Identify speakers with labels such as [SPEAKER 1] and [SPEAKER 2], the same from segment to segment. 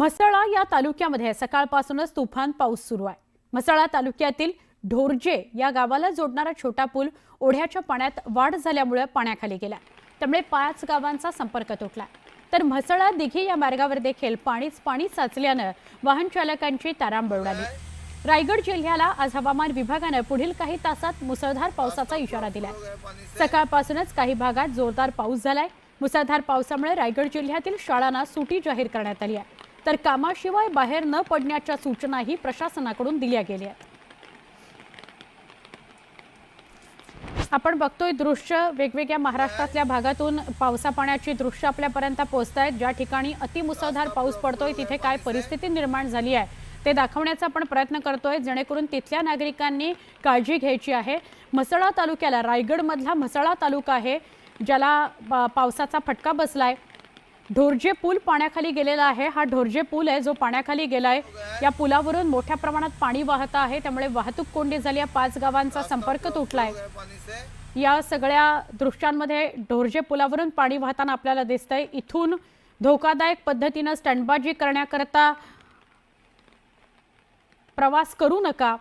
[SPEAKER 1] म्हसळा या तालुक्यामध्ये सकाळपासूनच तुफान पाऊस सुरू आहे. म्हसळा तालुक्यातील ढोरजे या गावाला जोडणारा छोटा पूल ओढ्याच्या पाण्यात वाढ झाल्यामुळे पाण्याखाली गेला. त्यामुळे पाच गावांचा संपर्क तुटला. तर म्हसळा दिघी या मार्गावर देखील पाणीच पाणी साचल्यानं वाहन चालकांची तारांबळ उडाली. रायगड जिल्ह्याला आज हवामान विभागानं पुढील काही तासात मुसळधार पावसाचा इशारा दिलाय. सकाळपासूनच काही भागात जोरदार पाऊस झालाय. मुसळधार पावसामुळे रायगड जिल्ह्यातील शाळांना सुटी जाहीर करण्यात आली आहे. तर कामाशिवाय बाहेर न पडण्याच्या सूचनाही प्रशासनाकडून दिल्या गेल्या आहेत. आपण बघतोय दृश्य वेगवेगळ्या महाराष्ट्रातल्या भागातून पावसा पाण्याची दृश्य आपल्यापर्यंत पोहोचत आहेत. ज्या ठिकाणी अतिमुसळधार पाऊस पडतोय तिथे काय परिस्थिती निर्माण झाली आहे ते दाखवण्याचा आपण प्रयत्न करतोय. जेणेकरून तिथल्या नागरिकांनी काळजी घ्यायची आहे. म्हसळा तालुक्याला रायगडमधला म्हसळा तालुका आहे ज्याला पावसाचा फटका बसला आहे ढोरजे पूल पाण्याखाली गेलेला आहे. हा ढोरजे पूल आहे जो पाण्याखाली गेलाय. या पुलावरून मोठ्या प्रमाणात पाणी वाहत आहे. त्यामुळे वाहतूक कोंडी झाली आहे. पाच गावांचा संपर्क तुटलाय. या सगळ्या दृश्यांमध्ये ढोरजे पुलावरून पाणी वाहताना आपल्याला दिसतंय. इथून धोकादायक पद्धतीनं स्टँडबाजी करण्याकरता प्रवास करू नका.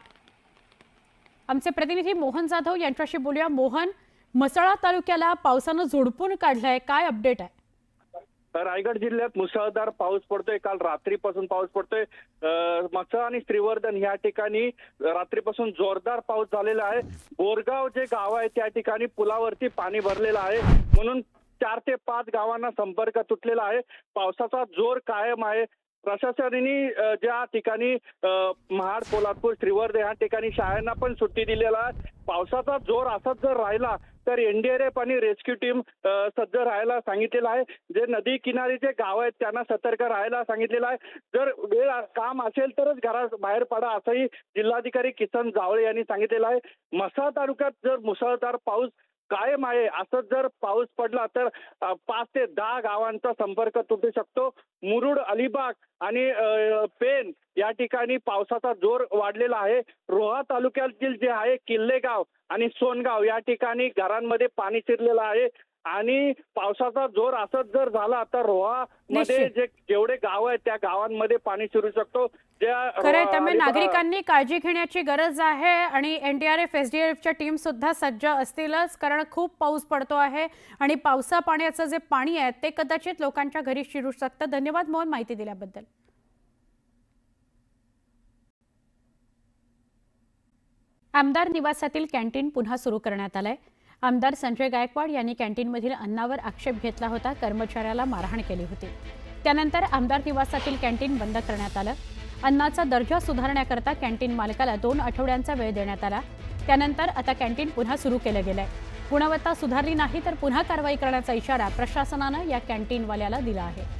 [SPEAKER 1] आमचे प्रतिनिधी मोहन जाधव यांच्याशी बोलूया. मोहन म्हसळा तालुक्याला पावसानं झोडपून काढलंय. काय अपडेट आहे?
[SPEAKER 2] रायगड जिल्ह्यात मुसळधार पाऊस पडतोय. काल रात्रीपासून पाऊस पडतोय. मचा आणि श्रीवर्धन या ठिकाणी रात्रीपासून जोरदार पाऊस झालेला आहे. बोरगाव जे गाव आहे त्या ठिकाणी पुलावरती पाणी भरलेलं आहे. म्हणून चार ते पाच गावांना संपर्क तुटलेला आहे. पावसाचा जोर कायम आहे. प्रशासनाने ज्या ठिकाणी महाड पोलादपूर श्रीवर्धन या ठिकाणी शाळांना पण सुट्टी दिलेला आहे. पावसाचा जोर असाच जर राहिला तर एनडीआरएफ आणि रेस्क्यू टीम सज्ज राहायला सांगितलेलं आहे. जे नदी किनारी जे गाव आहेत त्यांना सतर्क राहायला सांगितलेलं आहे. जर वेळ काम असेल तरच घरात बाहेर पडा असंही जिल्हाधिकारी किसन जावळे यांनी सांगितलेलं आहे. मसा तालुक्यात जर मुसळधार पाऊस कायम आहे असंच जर पाऊस पडला तर पाच ते दहा गावांचा संपर्क तुटू शकतो. मुरुड अलिबाग आणि पेन या ठिकाणी पावसाचा जोर वाढलेला आहे. रोहा तालुक्यातील जे आहे किल्लेगाव आणि सोनगाव या ठिकाणी घरांमध्ये पाणी शिरलेलं आहे. आणि पावसाचा जोर असंच जर झाला तर रोहा मध्ये. जे जेवढे गाव आहेत त्या गावांमध्ये पाणी शिरू शकतो.
[SPEAKER 1] खरंय त्यामुळे नागरिकांनी काळजी घेण्याची गरज आहे आणि एनडीआरएफ एसडीआरएफच्या टीम सुद्धा सज्ज असतीलच कारण खूप पाऊस पडतो आहे आणि पावसा पाण्याचं जे पाणी आहे ते कदाचित लोकांच्या घरी शिरू शकतं. धन्यवाद मोहन माहिती दिल्याबद्दल. आमदार निवासातील कॅन्टीन पुन्हा सुरू करण्यात आलंय. आमदार संजय गायकवाड यांनी कॅन्टीनमधील अन्नावर आक्षेप घेतला होता कर्मचाऱ्याला मारहाण केली होती. त्यानंतर आमदार निवासातील कॅन्टीन बंद करण्यात आलं. अन्नाचा दर्जा सुधारण्याकरता कॅन्टीन मालकाला दोन आठवड्यांचा वेळ देण्यात आला. त्यानंतर आता कॅन्टीन पुन्हा सुरू केलं गेलंय. गुणवत्ता सुधारली नाही तर पुन्हा कारवाई करण्याचा इशारा प्रशासनानं या कॅन्टीनवाल्याला दिला आहे.